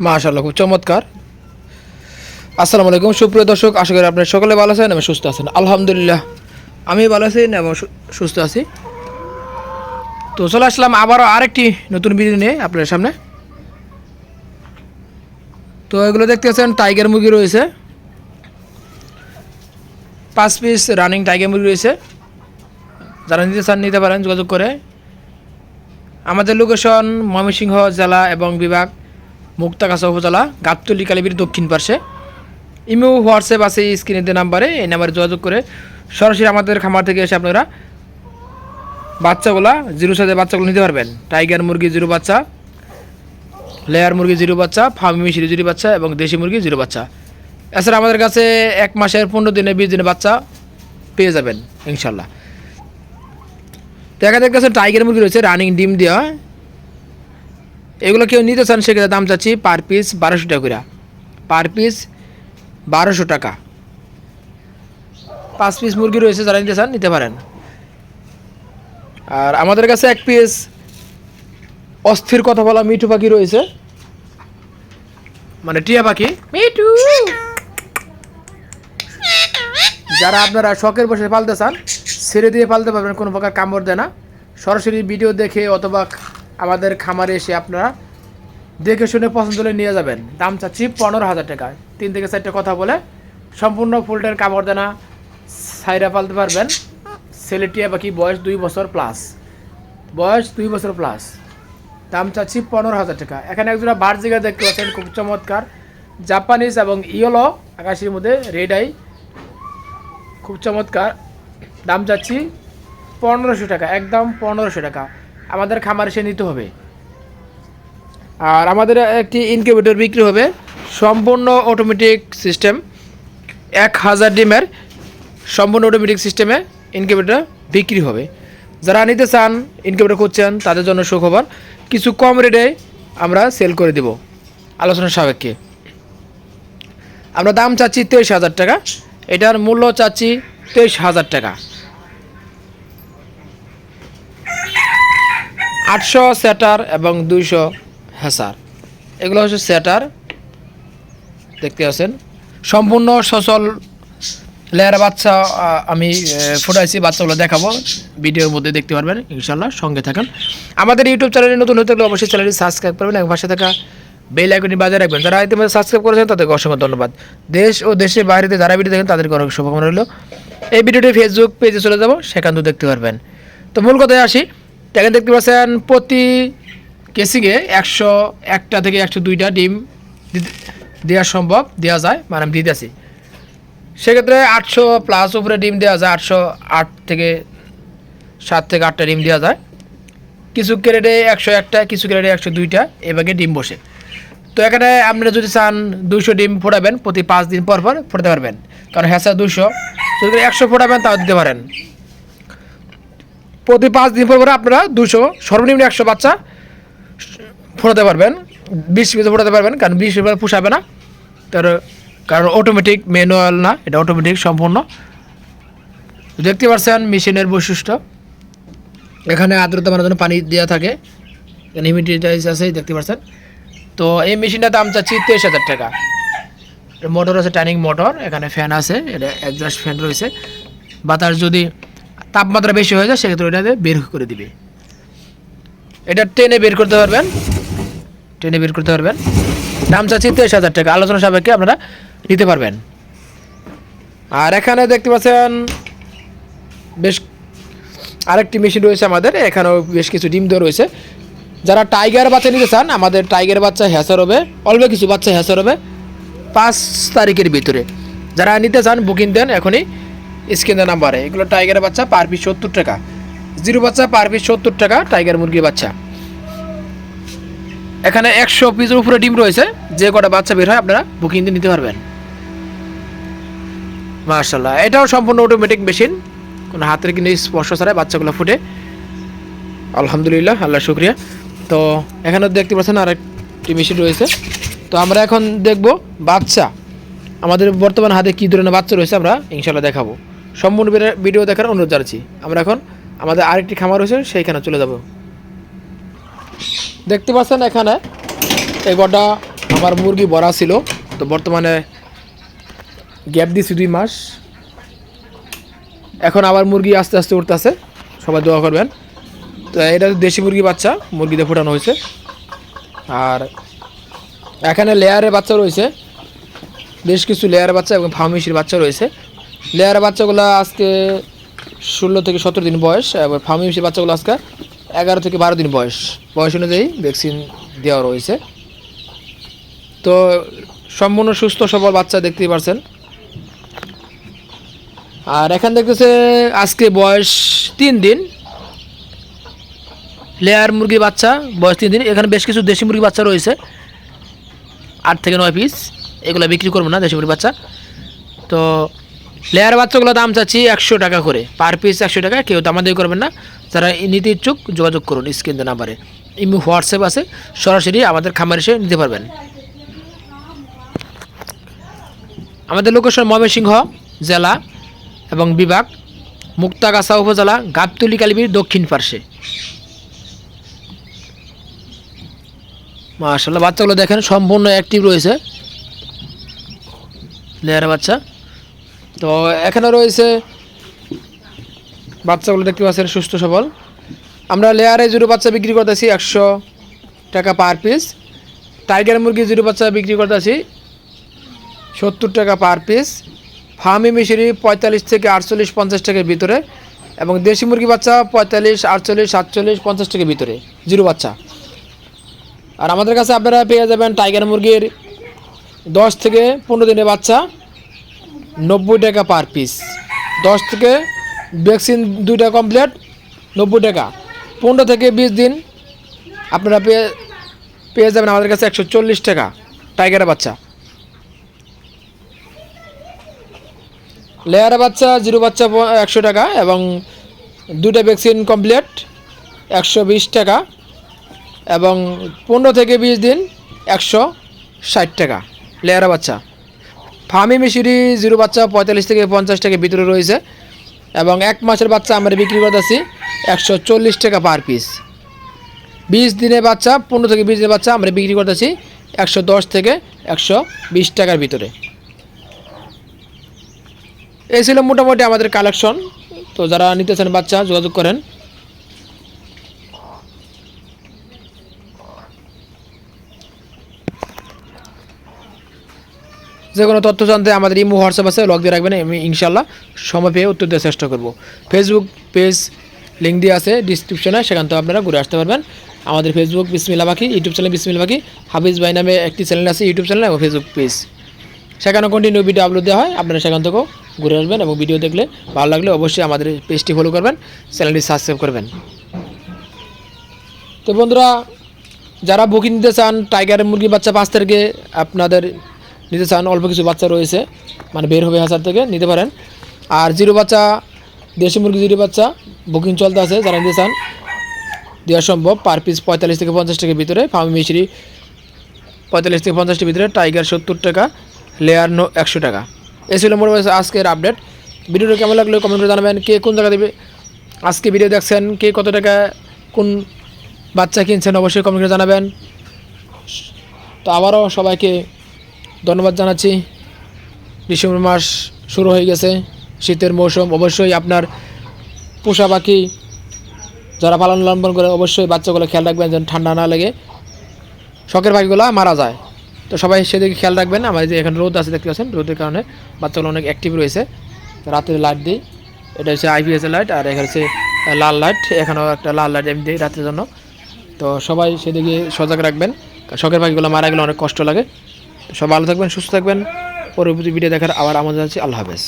মাশাল্লাহ খুব চমৎকার। আসসালামু আলাইকুম, সুপ্রিয় দর্শক, আশা করি আপনারা সকলে ভালো আছেন এবং সুস্থ আছেন। আলহামদুলিল্লাহ, আমি ভালো আছি এবং সুস্থ আছি। তো চলে আসলাম আবারও আরেকটি নতুন ভিডিও নিয়ে আপনাদের সামনে। তো এগুলো দেখতে পাচ্ছেন টাইগার মুরগি রয়েছে। পাঁচ পিস রানিং টাইগার মুরগি রয়েছে। যারা নিতে চান, নিতে পারেন, যোগাযোগ করে। আমাদের লোকেশন ময়মনসিংহ জেলা এবং বিভাগ মুক্তাগাছা উপজেলা গাবতলি কালীবির দক্ষিণ পার্শ্বে। ইমো হোয়াটসঅ্যাপ আছে এই স্ক্রিনে দেওয়া নাম্বারে, এই নাম্বারে যোগাযোগ করে সরাসরি আমাদের খামার থেকে এসে আপনারা বাচ্চাগুলা জিরো সাথে বাচ্চাগুলো নিতে পারবেন। টাইগার মুরগি জিরো বাচ্চা, লেয়ার মুরগি জিরো বাচ্চা, ফার্মি মিশরি জিরো বাচ্চা এবং দেশি মুরগি জিরো বাচ্চা। এছাড়া আমাদের কাছে এক মাসের পনেরো দিনে বিশ দিনে বাচ্চা পেয়ে যাবেন, ইনশাল্লাহ। এখানে কাছে টাইগার মুরগি রয়েছে, রানিং ডিম দেওয়া এগুলো কেউ নিতে চান সেক্ষেত্রে দাম চাচ্ছি পার পিস বারোশো টাকা করে পার পিস বারোশো টাকা। পাঁচ পিস মুরগি রয়েছে যারা নিতে চান নিতে পারেন। আর আমাদের কাছে এক পিস অস্থির কথা বলা মিঠু পাখি রয়েছে। মানে টিয়া পাখি। মিঠু! যারা আপনারা শখের বসে পালতে চান ছেড়ে দিয়ে পালতে পারবেন কোনো প্রকার কামড় দেয় না। সরাসরি ভিডিও দেখে অথবা আমাদের খামারে এসে আপনারা দেখে শুনে পছন্দ হলে নিয়ে যাবেন। দাম চাচ্ছি পনেরো হাজার টাকা। তিন থেকে চারটে কথা বলে সম্পূর্ণ ফুলটার কামড় দেনা সাইরা পালতে পারবেন। ছেলেটিয়া পাখি বয়স দুই বছর প্লাস বয়স দুই বছর প্লাস দাম চাচ্ছি পনেরো হাজার টাকা। এখানে একজোড়া বার্জিগা দেখতে পাচ্ছেন, খুব চমৎকার। জাপানিজ এবং ইয়েলো, আকাশের মধ্যে রেড আই খুব চমৎকার। দাম চাচ্ছি পনেরোশো টাকা, একদম পনেরোশো টাকা। আমাদের খামার এসে নিতে হবে। আর আমাদের একটি ইনকিউবেটর বিক্রি হবে। সম্পূর্ণ অটোমেটিক সিস্টেম এক হাজার ডিমের সম্পূর্ণ অটোমেটিক সিস্টেমে ইনকিউবেটর বিক্রি হবে। যারা নিতে চান ইনকিউবেটর করছেন তাদের জন্য সুখবর, কিছু কম রেটে আমরা সেল করে দেব। আলোচনা সাপেক্ষে। আমরা দাম চাচ্ছি তেইশ হাজার টাকা। এটার মূল্য চাচ্ছি তেইশ হাজার টাকা। আটশো স্যাটার এবং দুইশো হ্যাসার এগুলো হচ্ছে স্যাটার দেখতে আছেন? সম্পূর্ণ সচল লেয়ার বাচ্চা আমি ফুটাইছি, বাচ্চাগুলো দেখাবো। ভিডিওর মধ্যে দেখতে পারবেন ইনশাল্লাহ সঙ্গে থাকেন। আমাদের ইউটিউব চ্যানেলে নতুন হতে গেলে অবশ্যই চ্যানেলটি সাবস্ক্রাইব করবেন এবং পাশে থাকা বেল আইকনটি বাজায় রাখবেন। যারা ইতিমধ্যে সাবস্ক্রাইব করেছেন, তাদেরকে অসংখ্য ধন্যবাদ। দেশ ও দেশের বাইরেতে যারা ভিডিও দেখেন, তাদেরকে অনেক শুভকামনা রইল। এই ভিডিওটি ফেসবুক পেজে চলে যাব, সেখান থেকে দেখতে পারবেন। তো মূল কথায় আসি। এখানে দেখতে পাচ্ছেন প্রতি কেসিংয়ে একশো একটা থেকে একশো দুইটা ডিম দেওয়া সম্ভব, দেওয়া যায় মানে আমি দিতেছি সেক্ষেত্রে আটশো প্লাস উপরে ডিম দেওয়া যায়, আটশো আট থেকে সাত থেকে আটটা ডিম দেওয়া যায়। কিছু ক্যারেটে একশো একটা, কিছু ক্যারেটে একশো দুইটা এভাবে ডিম বসে। তো এখানে আপনারা যদি চান দুশো ডিম ফোটাবেন, প্রতি পাঁচ দিন পর পর ফোটাতে পারবেন। কারণ হ্যাঁ স্যার দুশো যদি একশো ফোটাবেন, তাও দিতে পারেন। প্রতি পাঁচ দিন পর পরে আপনারা দুশো, সর্বনিম্ন একশো বাচ্চা ফোটাতে পারবেন। বিশ পিস ফোটাতে পারবেন, কারণ বিশ পিস পোষাবে না। তার কারণ অটোমেটিক ম্যানুয়াল না, এটা অটোমেটিক সম্পূর্ণ। দেখতে পাচ্ছেন মেশিনের বৈশিষ্ট্য। এখানে আর্দ্রতা মানার জন্য পানি দেওয়া থাকে। এখানে হিমিডিটাইজ আছে, দেখতে পাচ্ছেন। তো এই মেশিনটার দাম চাচ্ছি তেইশ হাজার টাকা। মোটর আছে টার্নিং মোটর এখানে ফ্যান আছে, এটা একজাস্ট ফ্যান রয়েছে। বাতাস যদি তাপমাত্রা বেশি হয়ে যায়, সেক্ষেত্রে ওটাতে বের করে দিবে। এটা টেনে বের করতে পারবেন। টেনে বের করতে পারবেন। দাম চাচ্ছি তেইশ হাজার টাকা। আলোচনা সাপেক্ষে আপনারা নিতে পারবেন। আর এখানে দেখতে পাচ্ছেন, বেশ আরেকটি মেশিন রয়েছে আমাদের। এখানেও বেশ কিছু ডিম দেওয়া রয়েছে। যারা টাইগার বাচ্চা নিতে চান, আমাদের টাইগার বাচ্চা হ্যাসার হবে। অল্প কিছু বাচ্চা হ্যাসার হবে। পাঁচ তারিখের ভিতরে। যারা নিতে চান, বুকিং দেন এখনই। স্ক্রিনের নাম্বারে। এগুলো টাইগারের বাচ্চা, পার পিস সত্তর টাকা। জিরো বাচ্চা, পার পিস সত্তর টাকা, টাইগার মুরগির বাচ্চা। এখানে একশো পিসের উপরে ডিম রয়েছে। যে কটা বাচ্চা বের হয় আপনারা বুকিং দিয়ে নিতে পারবেন। মার্শাল্লাহ এটাও সম্পূর্ণ অটোমেটিক মেশিন কোনো হাতের কিন্তু স্পর্শ ছাড়াই বাচ্চাগুলো ফুটে। আলহামদুলিল্লাহ, আল্লাহ শুক্রিয়া। তো এখানে দেখতে পাচ্ছেন আর একটি মেশিন রয়েছে। তো আমরা এখন দেখব বাচ্চা। আমাদের বর্তমান হাতে কী ধরনের বাচ্চা রয়েছে আমরা ইনশাল্লাহ দেখাবো। সম্পূর্ণ ভিডিও- দেখার অনুরোধ জানাচ্ছি। আমরা এখন আমাদের আরেকটি খামার রয়েছে, সেইখানে চলে যাব। দেখতে পাচ্ছেন এখানে এই বড়টা আমার মুরগি বড়া ছিল। তো বর্তমানে গ্যাপ দিছি দুই মাস। এখন আবার মুরগি আস্তে আস্তে উঠতেছে। সবাই দোয়া করবেন। তো এটা দেশি মুরগি বাচ্চা, মুরগিতে ফোটানো হয়েছে। আর এখানে লেয়ারের বাচ্চা রয়েছে। বেশ কিছু লেয়ারের বাচ্চা এবং ফার্মিশির বাচ্চা রয়েছে। লেয়ারের বাচ্চাগুলো আজকে ষোলো থেকে সতেরো দিন বয়স, এবং ফার্মিশির বাচ্চাগুলো আজকে এগারো থেকে বারো দিন বয়স। বয়স অনুযায়ী ভ্যাকসিন দেওয়া রয়েছে। তো সম্পূর্ণ সুস্থ, সবল বাচ্চা দেখতেই পারছেন। আর এখান দেখতেছে আজকে বয়স তিন দিন। লেয়ার মুরগি বাচ্চা, বয়স তিন দিন। এখানে বেশ কিছু দেশি মুরগি বাচ্চা রয়েছে। আট থেকে নয় পিস এগুলো বিক্রি করব না, দেশি মুরগি বাচ্চা। তো লেয়ার বাচ্চাগুলো দাম চাচ্ছি একশো টাকা করে। পার পিস একশো টাকা, কেউ দামাদামি করবেন না। যারা নিতে ইচ্ছুক, যোগাযোগ করুন স্ক্রিন নাম্বারে ইমি হোয়াটসঅ্যাপ আছে, সরাসরি আমাদের খামার এসে নিতে পারবেন। আমাদের লোকেশন ময়মনসিংহ জেলা এবং বিভাগ, মুক্তাগাছা উপজেলা, গাবতলি কালিবির দক্ষিণ পার্শ্বে। মাশাল্লাহ বাচ্চাগুলো দেখেন সম্পূর্ণ অ্যাক্টিভ রয়েছে। লেয়ার বাচ্চা। তো এখানে রয়েছে বাচ্চাগুলো দেখতে পাচ্ছেন সুস্থ সবল। আমরা লেয়ারে জুড়ো বাচ্চা বিক্রি করতেছি একশো টাকা পার পিস টাইগার মুরগি জুড়ো বাচ্চা বিক্রি করতেছি সত্তর টাকা পার পিস ফার্মি মিশরি পঁয়তাল্লিশ থেকে আটচল্লিশ, পঞ্চাশ টাকার ভিতরে এবং দেশি মুরগি বাচ্চা পঁয়তাল্লিশ, আটচল্লিশ, সাতচল্লিশ, পঞ্চাশ টাকার ভিতরে জিরো বাচ্চা। আর আমাদের কাছে আপনারা পেয়ে যাবেন টাইগার মুরগির দশ থেকে পনেরো দিনের বাচ্চা। নব্বই টাকা পার পিস দশ থেকে ভ্যাকসিন দুইটা কমপ্লিট নব্বই টাকা। পনেরো থেকে বিশ দিন আপনারা পেয়ে পেয়ে যাবেন আমাদের কাছে একশো চল্লিশ টাকা, টাইগারের বাচ্চা। লেয়ারের বাচ্চা, জিরো বাচ্চা একশো টাকা এবং দুটা ভ্যাকসিন কমপ্লিট একশো বিশ টাকা এবং পনেরো থেকে বিশ দিন একশো ষাট টাকা লেয়ারা বাচ্চা। ফার্মি মিশরি, জিরো বাচ্চা, পঁয়তাল্লিশ থেকে পঞ্চাশ টাকা ভিতরে রয়েছে। এবং এক মাসের বাচ্চা আমরা বিক্রি করতেছি একশো চল্লিশ টাকা পার পিস বিশ দিনের বাচ্চা, পনেরো থেকে বিশ দিনের বাচ্চা আমরা বিক্রি করতেছি একশো দশ থেকে একশো বিশ টাকার ভিতরে। এই ছিল মোটামুটি আমাদের কালেকশন তো যারা নিতে চান বাচ্চা, যোগাযোগ করেন। যে কোনো তথ্য জানতে আমাদের ইমো, হোয়াটসঅ্যাপ আছে লগ দিয়ে রাখবেন, আমি ইনশাল্লাহ সময় পেয়ে উত্তর দেওয়ার চেষ্টা করব। ফেসবুক পেজ লিঙ্ক দিয়ে আছে ডিসক্রিপশনে সেখান থেকে আপনারা ঘুরে আসতে পারবেন। আমাদের ফেসবুক বিসমিল্লা বাকি ইউটিউব চ্যানেল বিসমিল্লা বাকি, হাফিজ ভাই নামে একটি চ্যানেল আছে ইউটিউব চ্যানেল এবং ফেসবুক পেজ সেখানে কন্টিনিউ ভিডিও আপলোড দেওয়া হয়, আপনারা সেখান থেকেও ঘুরে আসবেন, এবং ভিডিও দেখলে ভালো লাগলে অবশ্যই আমাদের পেজটি ফলো করবেন চ্যানেলটি সাবস্ক্রাইব করবেন। তো বন্ধুরা, যারা বুকিং নিতে চান টাইগার মুরগি বাচ্চা পাঁচ তারিখে আপনাদের নিতে চান অল্প কিছু বাচ্চা রয়েছে মানে বের হবে হাজার থেকে, নিতে পারেন। আর জিরো বাচ্চা, দেশি মুরগি জিরো বাচ্চা, বুকিং চলতে আছে, যারা নিতে চান, দেওয়া সম্ভব, পার পিস পঁয়তাল্লিশ থেকে পঞ্চাশ টাকার ভিতরে, ফার্মি মিশরি পঁয়তাল্লিশ থেকে পঞ্চাশটির ভিতরে, টাইগার সত্তর টাকা, লেয়ার নো একশো টাকা। এই ছিল মোটামুটি আজকের আপডেট। ভিডিওটা কেমন লাগল কমেন্ট করে জানাবেন, কে কোন জায়গা দেবে? আজকে ভিডিও দেখছেন কে কত টাকা, কোন বাচ্চা কিনছেন, অবশ্যই কমেন্ট করে জানাবেন। তো আবারও সবাইকে ধন্যবাদ জানাচ্ছি। ডিসেম্বর মাস শুরু হয়ে গেছে, শীতের মৌসুম, অবশ্যই আপনার পোষা পাখি যারা পালন লালন করে অবশ্যই বাচ্চাগুলো খেয়াল রাখবেন যেন ঠান্ডা না লাগে। শখের পাখিগুলো মারা যায়। তো সবাই সেদিকে খেয়াল রাখবেন আমাদের যে এখানে রোদ আছে, দেখতে পাচ্ছেন? রোদের কারণে বাচ্চাগুলো অনেক অ্যাক্টিভ রয়েছে। রাতে লাইট দিই। এটা হচ্ছে আইপিএসের লাইট আর এখানে হচ্ছে লাল লাইট এখানেও একটা লাল লাইট এমনি দিই রাতের জন্য। তো সবাই সেদিকে সজাগ রাখবেন। শখের পাখিগুলো মারা গেলে অনেক কষ্ট লাগে। সব ভালো থাকবেন সুস্থ থাকবেন। পরবর্তী ভিডিও দেখার আবার আমাদের আছে আল্লাহ হাফেজ।